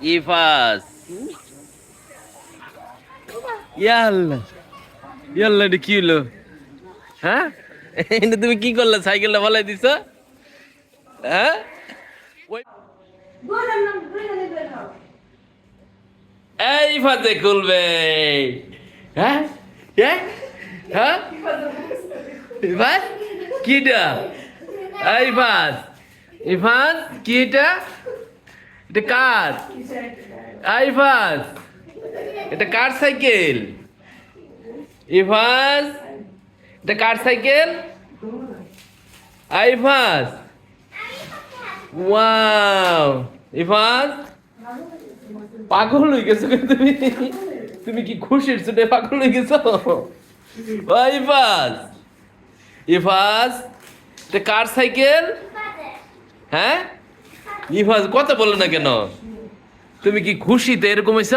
ইফাস। ইয়াল্লা ইয়াল্লা এটা কি হলো? হ্যাঁ? এটা তুমি কি করলে? সাইকেলটা বলাই দিছ? হ্যাঁ? ওই- এই ফাতে খুলবে। হ্যাঁ? হ্যাঁ হ্যাঁ? ইফাস? কিটা? এই ইফাস কি এটা কার? আইফাস এটা কার সাইকেল? ইফাস এটা কার সাইকেল? আইফাস ওয়াও। ইফাস পাগল হয়ে গেছো তুমি? তুমি কি খুশির ছুটে পাগল হয়ে গেছো? ও ইফাস ইফাস এটা কার সাইকেল? হ্যাঁ? ইফাজ, কথা বলো না কেন? তুমি কি খুশিতে এরকম হয়েছ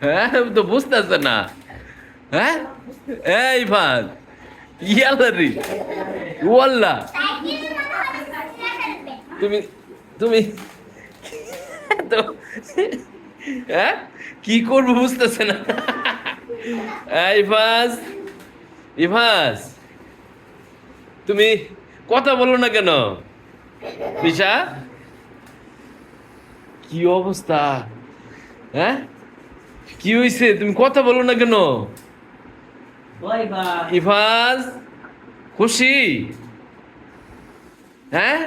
হ্যাঁ তো বুঝতেছ না। হ্যাঁ? এই ইফাজ। ইয়ালারি ওয়াল্লা। তুমি তুমি তো হ্যাঁ? কি করব বুঝতেছে না। এই ইফাজ। ইফাজ। তুমি কথা বলো না কেন? পিসা? কি অবস্থা? হ্যাঁ? কি হয়েছে তুমি কথা বলো না কেন? ইফাজ? খুশি? হ্যাঁ?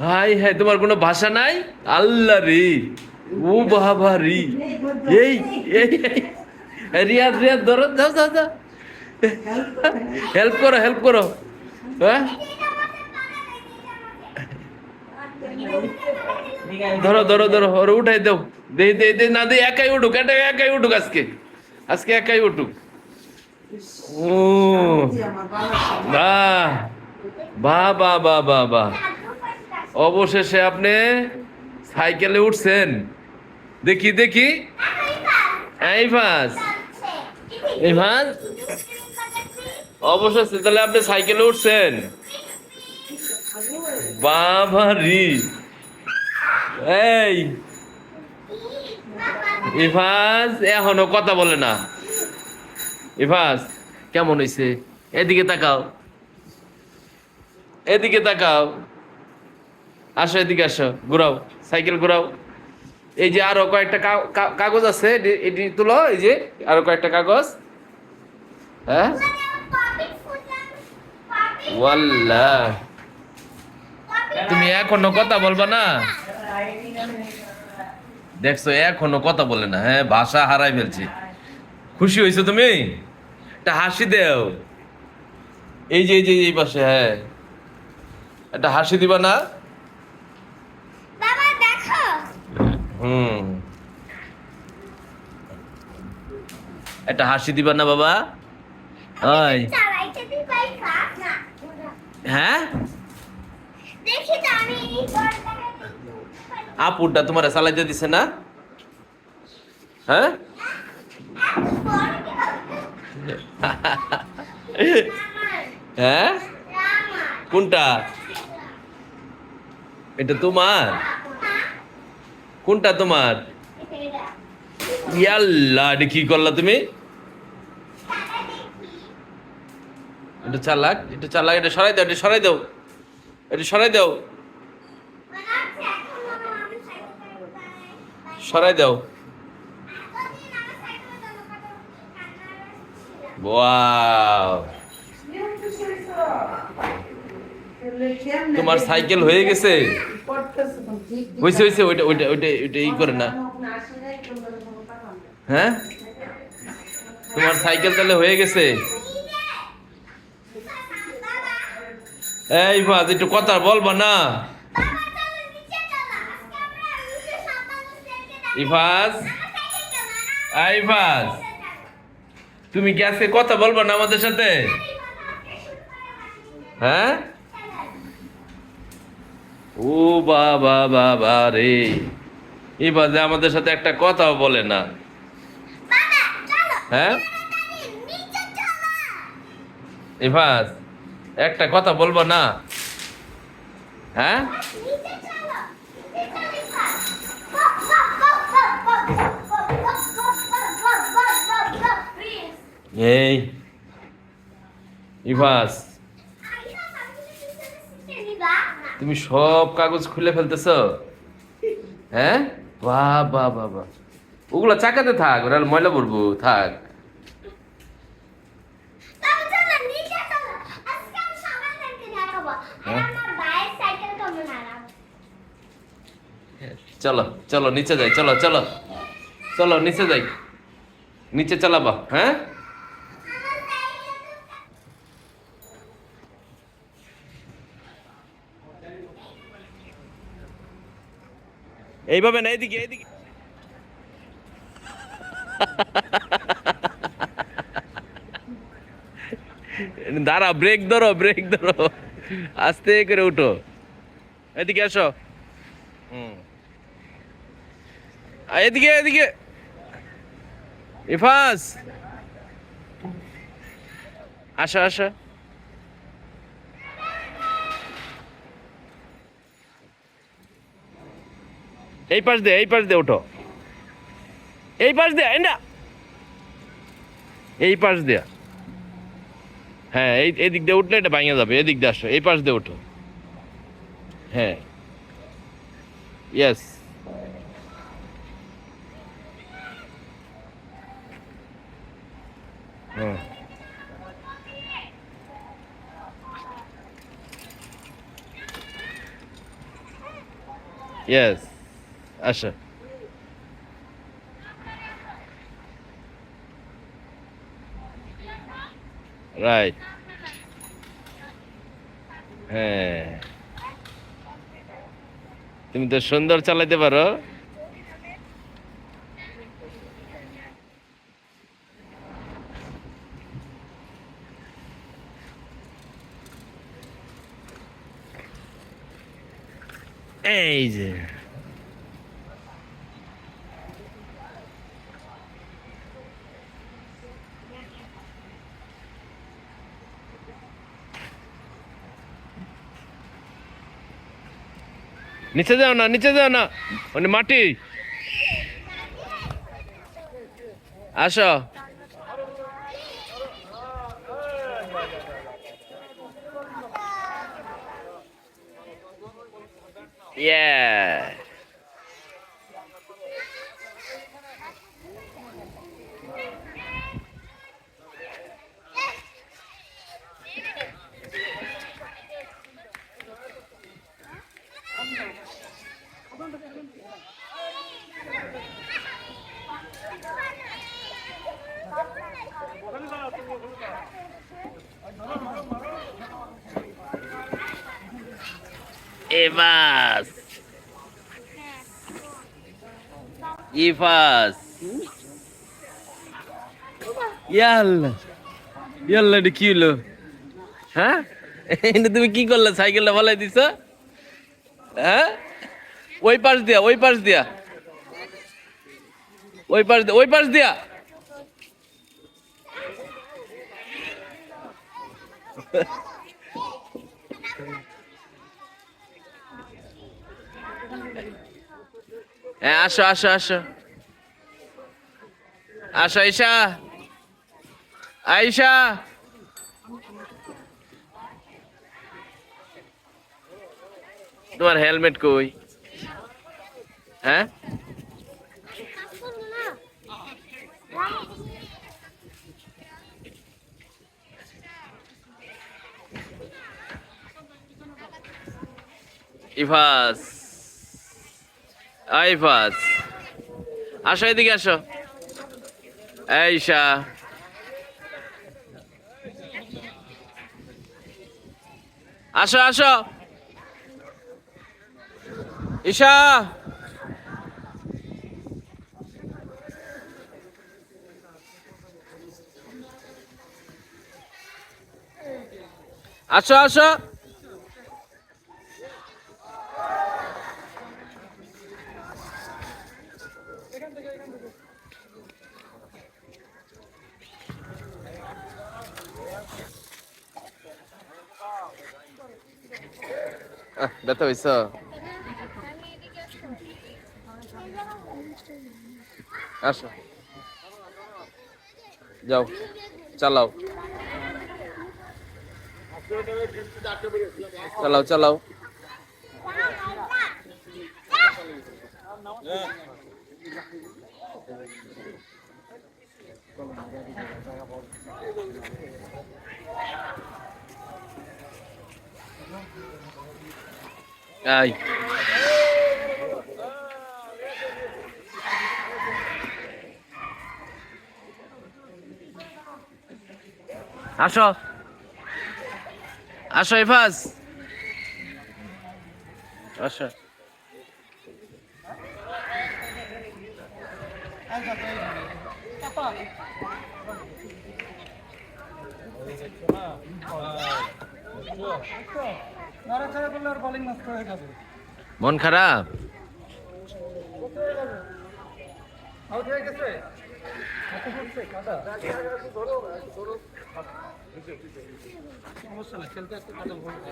হাই হ্যাঁ তোমার কোনো ভাষা নাই? আল্লাহ রে। ও বাবা রে। এই এই এই। রিয়াদ রিয়াদ ধরো যাও যাও যাও হেল্প করো হেল্প করো। হ্যাঁ? ধরো ধরো ধরো, ওরে উঠাই দাও। দে দে দে, না, দে, একাই উঠুক, এটা একাই উঠুক আজকে। আজকে একাই উঠুক। ও। বাহ বাহ বাহ বাহ অবশেষে আপনি সাইকেলে উঠছেন। দেখি দেখি। এই ফাস এই অবশেষে তাহলে আপনি সাইকেলে উঠছেন। বাবা রি এই। ইফাজ, এখনও কথা বলে না। ইফাজ, কেমন হয়েছে এদিকে তাকাও। এদিকে তাকাও। আসো, এদিকে আসো। ঘুরাও, সাইকেল ঘুরাও। এই যে আরও কয়েকটা কাগজ আছে এটি- তুলো, এই যে আরও কয়েকটা কাগজ। হ্যাঁ? তুমি এখনও কথা বলবা না? দেখছ এখনও কথা বলে না হ্যাঁ ভাষা হারাই ফেলছি। খুশি হয়েছো তুমি? একটা হাসি দেও। এই যে এই যে এই পাশে হ্যাঁ। একটা হাসি দিবা না? বাবা দেখো। হুম। একটা হাসি দিবা না বাবা? ওই। হ্যাঁ? দেখি তো আমি আপুরটা তোমার চালাইতে দিছে না? হ্যাঁ? হ্যাঁ? কোনটা? এটা তোমার। কোনটা তোমার? ইয়াল্লা, এটা কি করলা তুমি? এটা চালাক এটা চালাক, এটা সরাই দাও, এটা সরাই দাও। এটা সরাই দাও। সরাই দাও। তোমার সাইকেল হয়ে গেছে? হয়েছে হয়েছে ওইটা ওইটা ওইটা ওইটা ই করে না। হ্যাঁ? তোমার সাইকেল তাহলে হয়ে গেছে? এই বাজ, একটু কথা বলবা না। ইফাজ? আইফাজ তুমি কি আজকে কথা বলবা না আমাদের সাথে? হ্যাঁ? ও বাবা বাবা রে। যে আমাদের সাথে একটা কথাও বলে না। হ্যাঁ? ইফাজ, একটা কথা বলব না। হ্যাঁ? এই, ইভাস। তুমি সব কাগজ খুলে ফেলতেছ? হ্যাঁ? বাহ বাহ বাহ বাহ। ওগুলো চাকাতে থাক, ওরা ময়লা পড়ব, থাক। হ্যাঁ? চলো চলো, নিচে যাই, চলো চলো চলো, নিচে যাই। নিচে চালাবা হ্যাঁ? এইভাবে না, এইদিকে এইদিকে। দাঁড়া ব্রেক ধরো ব্রেক ধরো। আস্তে করে উঠো। এদিকে আসো। হুম। এদিকে এদিকে। ইফাস। আসো আসো। এই পাশ দে, এই পাশ দে, ওঠো। এই পাশ দে না। এই পাশ দিয়া হ্যাঁ এই এদিক দিয়ে উঠলে এটা ভাঙে যাবে এদিক দিয়ে আসো, এই পাশ দিয়ে ওঠো। হ্যাঁ। ইয়েস হুম ইয়েস আসো। রাইট হ্যাঁ। তুমি তো সুন্দর চালাইতে পারো। এই যে। নিচে যাও না নিচে যাও না। মানে মাটি। আসো। Yeah. Evas. ইফাস ইয়াল্লা ইয়াল্লা এটা কি হলো হ্যাঁ এটা তুমি কি করলে সাইকেলটা ফলাই দিছ হ্যাঁ ওই পাশ দিয়া ওই পাশ দিয়া ওই পাশ দিয়া ওই পাশ দিয়া হ্যাঁ আসো আসো আসো। আসো আইসা আইসা তোমার হেলমেট কই? হ্যাঁ? ইফাস আইফাস। আসো এদিকে আসো। এইশা আসো আসো। ঈশা। আসো আসো। ব্যথা হয়েছ আসো যাও চালাও চালাও চালাও আই আসো আসো ইফাজ আসো যাবে মন খারাপ? সমস্যা না খেলতে একটু কাদা পড়ছে